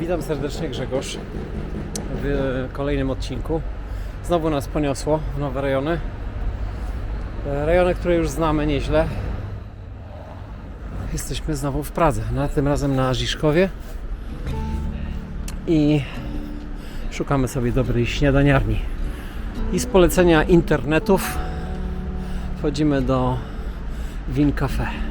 Witam serdecznie Grzegorz w kolejnym odcinku. Znowu nas poniosło w nowe rejony. E, Rejony, które już znamy nieźle. Jesteśmy znowu w Pradze, na tym razem na Żiszkowie. I szukamy sobie dobrej śniadaniarni. I z polecenia internetów wchodzimy do Win Cafe.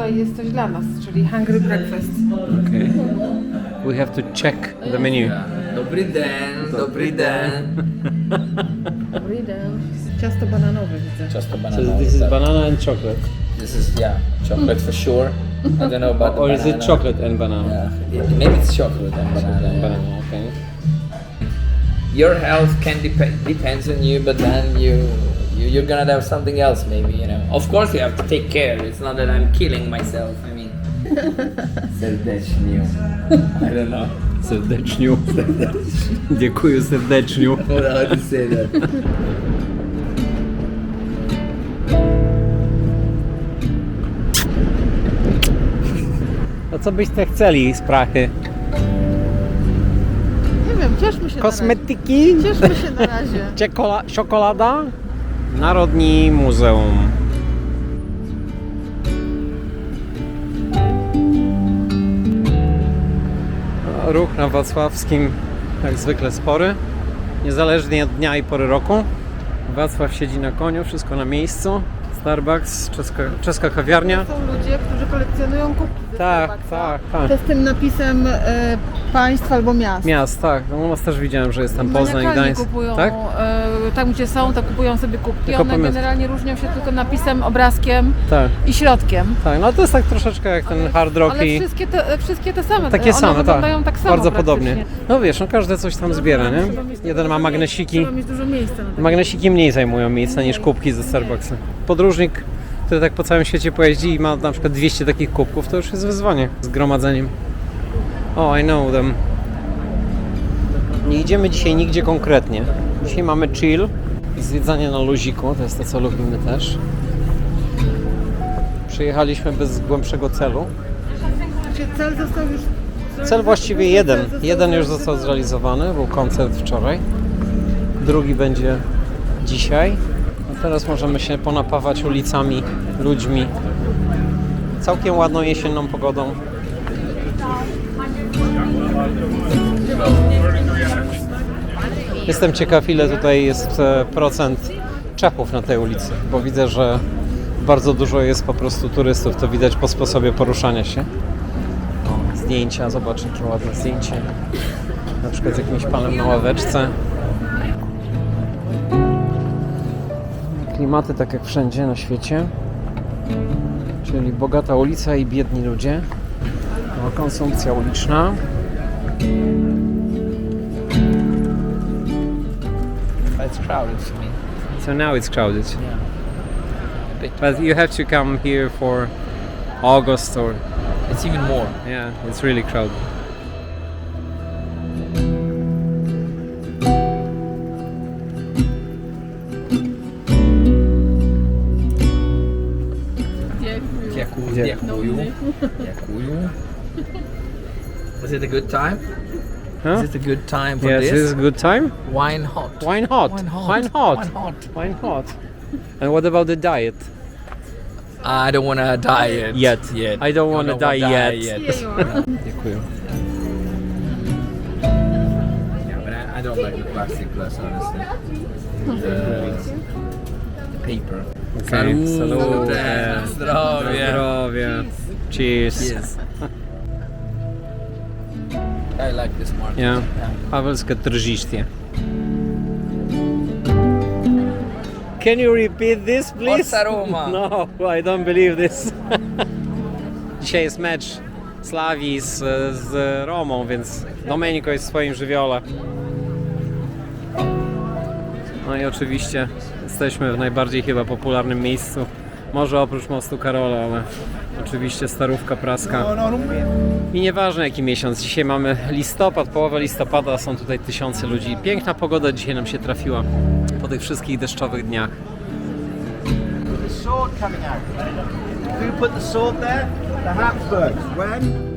Tutaj jest coś dla nas, czyli Hungry Breakfast. Okay. We have to check the menu. Dobry den, dobry den. Ciasto bananowe widzę. Just a So banana. this is banana and chocolate. This is yeah, chocolate for sure. I don't know about the Or is banana. it chocolate and banana? Yeah, it- maybe it's chocolate and banana. yeah. Banana, okay. Your health can depend depends on you, but then you you're gonna have something else maybe. You know. Of course, you have to take care. It's not that I'm killing myself. I mean. Serdecznie. I don't know. Serdeczniu. Dziękuję serdeczniu. How to say that? A co byście chcieli z prachy? Nie wiem, cieszmy się Kosmetyki? na razie. Cieszmy się na razie. Czekola- czekolada? Narodni Muzeum. Ruch na Wacławskim jak zwykle spory. Niezależnie od dnia i pory roku. Wacław siedzi na koniu, wszystko na miejscu. Starbucks, czeska, czeska kawiarnia. Są ludzie, którzy kolekcjonują kubki ze Tak, Starbucksa. tak, tak. To z tym napisem e, państw albo miast. Miast, tak. No u nas też widziałem, że jest tam Poznań, Mlekarnie Gdańsk. kupują, Tak? e, tam gdzie są, to kupują sobie kubki. Tylko One generalnie różnią się tylko napisem, obrazkiem Tak, i środkiem. tak. No to jest tak troszeczkę jak ten hard rock Ale i... wszystkie te, wszystkie te same. Takie One same, tak. wyglądają tak samo Bardzo praktycznie. podobnie. No wiesz, no każdy coś tam zbiera, nie? Jeden ma magnesiki. Trzeba mieć dużo miejsca na. Magnesiki mniej zajmują miejsca niż kubki ze Starbucksa. Podróżnik, który tak po całym świecie pojeździ i ma na przykład 200 takich kubków, to już jest wyzwanie z gromadzeniem. O, I know them. Nie idziemy dzisiaj nigdzie konkretnie. Dzisiaj mamy chill, zwiedzanie na luziku, to jest to, co lubimy też. Przyjechaliśmy bez głębszego celu. Cel został już... Cel właściwie jeden. Jeden już został zrealizowany, był koncert wczoraj. Drugi będzie dzisiaj. Teraz możemy się ponapawać ulicami, ludźmi. Całkiem ładną jesienną pogodą. Jestem ciekaw, ile tutaj jest e, procent Czechów na tej ulicy, bo widzę, że bardzo dużo jest po prostu turystów. To widać po sposobie poruszania się zdjęcia, zobacz jakie ładne zdjęcie. Na przykład z jakimś panem na ławeczce. Klimaty tak jak wszędzie na świecie. Czyli bogata ulica i biedni ludzie. No, konsumpcja uliczna. It's crowded for me. So now it's crowded. Yeah. But you have to come here for August or It's even more. yeah, it's really crowded. Dziękuję. Dziękuję. Was it a good time? Huh? Is it a good time for Yes, this? this is a good time. Wine hot. Wine hot. Wine hot. Wine hot. Wine hot. Wine hot. And what about the diet? I don't wanna die yet. Yet. Yet. I don't wanna die yet. Dziękuję. Yeah, but I, I don't like the plastic glass, honestly. The, the paper. Okej, Salute. salute. Na zdrowie. Cheers. Yes. I like this market. Yeah. Pawelskie trzyście. Can you repeat this, please? Forza Roma. No, I don't believe this. Dzisiaj jest mecz Slawii z, z Romą, więc Domenico jest w swoim żywiole. No i oczywiście jesteśmy w najbardziej chyba popularnym miejscu. Może oprócz mostu Karola, ale oczywiście starówka praska. I nieważne jaki miesiąc, dzisiaj mamy listopad, połowę listopada, są tutaj tysiące ludzi. Piękna pogoda dzisiaj nam się trafiła po tych wszystkich deszczowych dniach. sword coming out. Who put the sword there? The Habsburgs. When?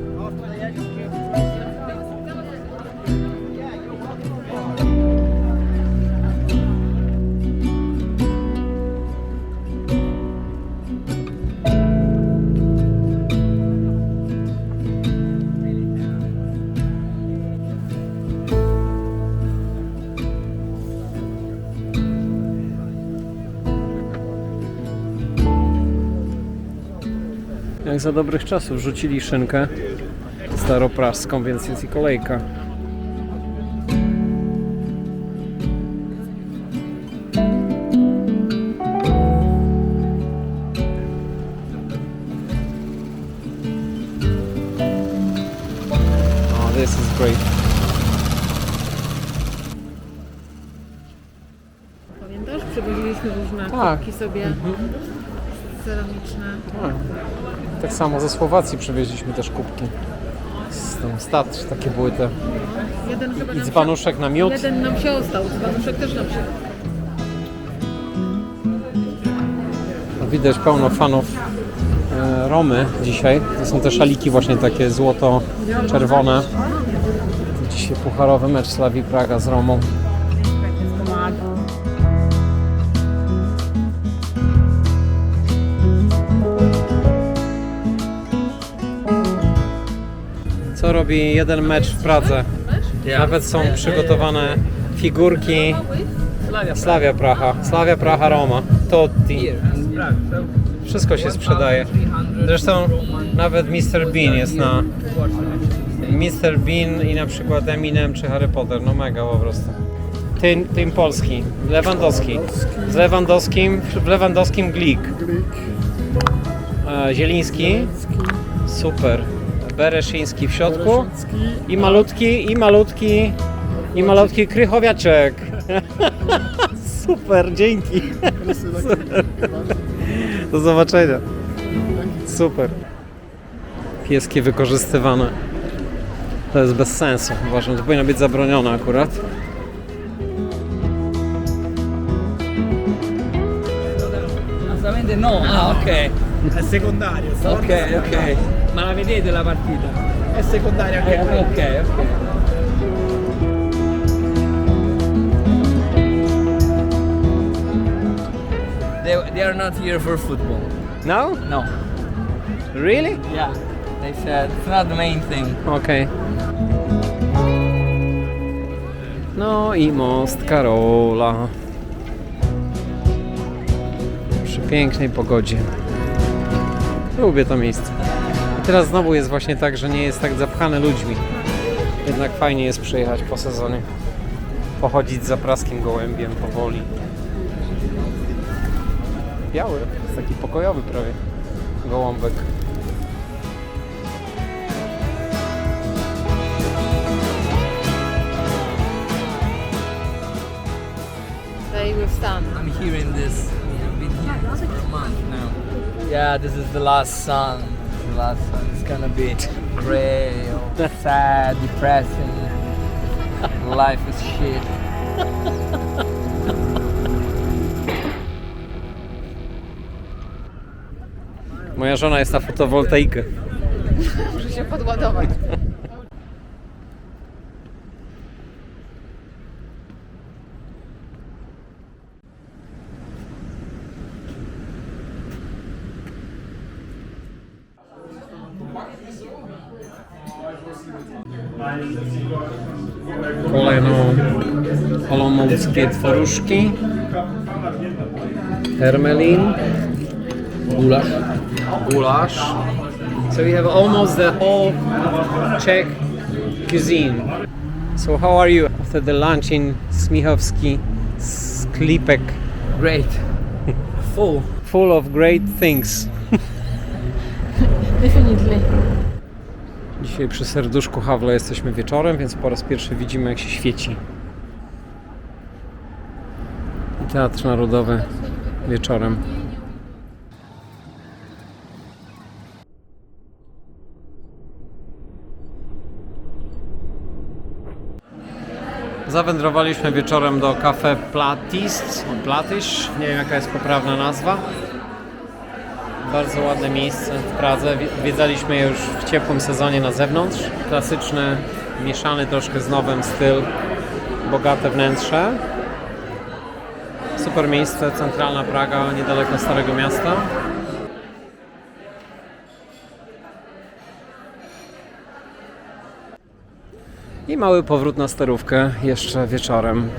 Jak za dobrych czasów rzucili szynkę staropraską, więc jest i kolejka. Oh, this is great. Pamiętasz? Przywoziliśmy różne Tak. kubki sobie ceramiczne. Tak samo ze Słowacji przywieźliśmy też kubki. Z tam stat, takie były te. Jeden chyba I dzbanuszek na miód. jeden nam się ostał, dzbanuszek też nam się No, Widać pełno fanów e, Romy dzisiaj. To są te szaliki właśnie takie złoto-czerwone. Dzisiaj pucharowy mecz Slawii Praga z Romą. Co robi jeden mecz w Pradze? Nawet są przygotowane figurki Slavia Praha, Slavia Praha Roma, Totti. Wszystko się sprzedaje. Zresztą nawet Mr. Bean jest na Mr. Bean i na przykład Eminem czy Harry Potter. No mega po prostu. Tym, tym polski, Lewandowski. Z Lewandowskim, w Lewandowskim Glik. E, Zieliński. Super. Bereszyński w środku. I malutki, i malutki, i malutki krychowiaczek. Super, dzięki. Super. Do zobaczenia. Super. Pieski wykorzystywane. To jest bez sensu. Uważam, to powinno być zabronione akurat. No. Ah, ok. È secondario. Ok, ok. Ma la vedete la partita? È secondario anche Eh, ok, ok. They, they are not here for football. No? No. Really? Yeah. They said it's not the main thing. Okej. No i most Karola. Przy pięknej pogodzie. Lubię to miejsce. I teraz znowu jest właśnie tak, że nie jest tak zapchane ludźmi. Jednak fajnie jest przyjechać po sezonie. Pochodzić za praskim gołębiem powoli. Biały, jest taki pokojowy prawie gołąbek. Stay with sun. I'm hearing this. I've been this for a month now. Yeah, this is the last sun. The last sun. It's gonna be gray, or sad, depressing. Life is shit. Moja żona jest na fotowoltaikę. Muszę się podładować. Olomouckie twaróżki. Hermelin. Gulasz. Gulasz. So we have almost the whole Czech cuisine. So how are you after the lunch in Smichowski Sklipek? Great. Full. Full of great things. Definitely. Dzisiaj przy serduszku Hawle jesteśmy wieczorem, więc po raz pierwszy widzimy jak się świeci. Teatr Narodowy wieczorem. Zawędrowaliśmy wieczorem do Cafe Platist, Platysz, nie wiem jaka jest poprawna nazwa. Bardzo ładne miejsce w Pradze. Wi- Zwiedzaliśmy je już w ciepłym sezonie na zewnątrz. Klasyczny, mieszany troszkę z nowym styl, bogate wnętrze. Super miejsce, centralna Praga, niedaleko Starego Miasta. I mały powrót na sterówkę jeszcze wieczorem.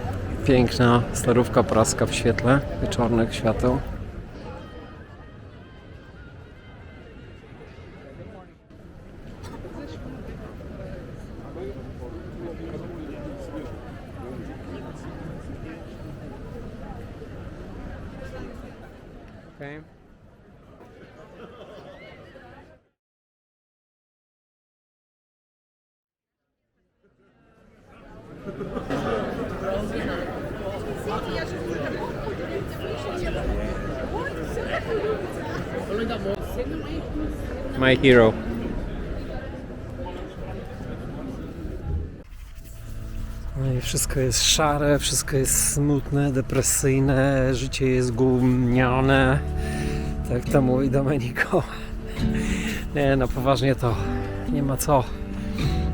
Piękna sterówka praska w świetle wieczornych świateł. My hero. No i wszystko jest szare, wszystko jest smutne, depresyjne, życie jest gówniane. Tak to mówi Domenico. Nie, no poważnie to nie ma co.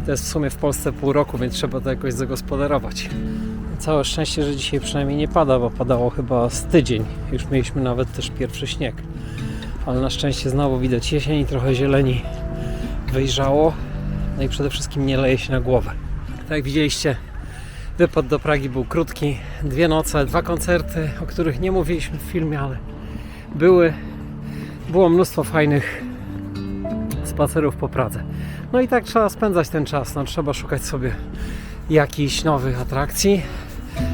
To jest w sumie w Polsce pół roku, więc trzeba to jakoś zagospodarować. Całe szczęście, że dzisiaj przynajmniej nie pada, bo padało chyba z tydzień. Już mieliśmy nawet też pierwszy śnieg. Ale na szczęście znowu widać jesień i trochę zieleni wyjrzało. No i przede wszystkim nie leje się na głowę. Tak jak widzieliście, wypad do Pragi był krótki. Dwie noce, dwa koncerty, o których nie mówiliśmy w filmie, ale były. Było mnóstwo fajnych spacerów po Pradze. No i tak trzeba spędzać ten czas. No, trzeba szukać sobie jakichś nowych atrakcji,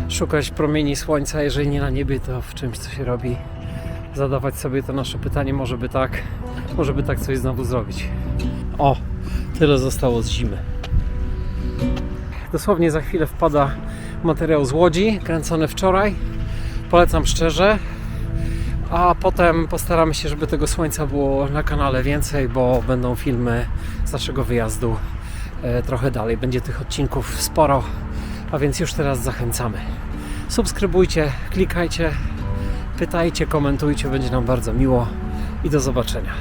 szukać promieni słońca, jeżeli nie na niebie, to w czymś, co się robi. Zadawać sobie to nasze pytanie, może by tak, może by tak coś znowu zrobić. O, tyle zostało z zimy. Dosłownie za chwilę wpada materiał z Łodzi, kręcony wczoraj. Polecam szczerze. A potem postaramy się, żeby tego słońca było na kanale więcej, bo będą filmy z naszego wyjazdu e, trochę dalej. Będzie tych odcinków sporo, a więc już teraz zachęcamy. Subskrybujcie, klikajcie, pytajcie, komentujcie, będzie nam bardzo miło i do zobaczenia.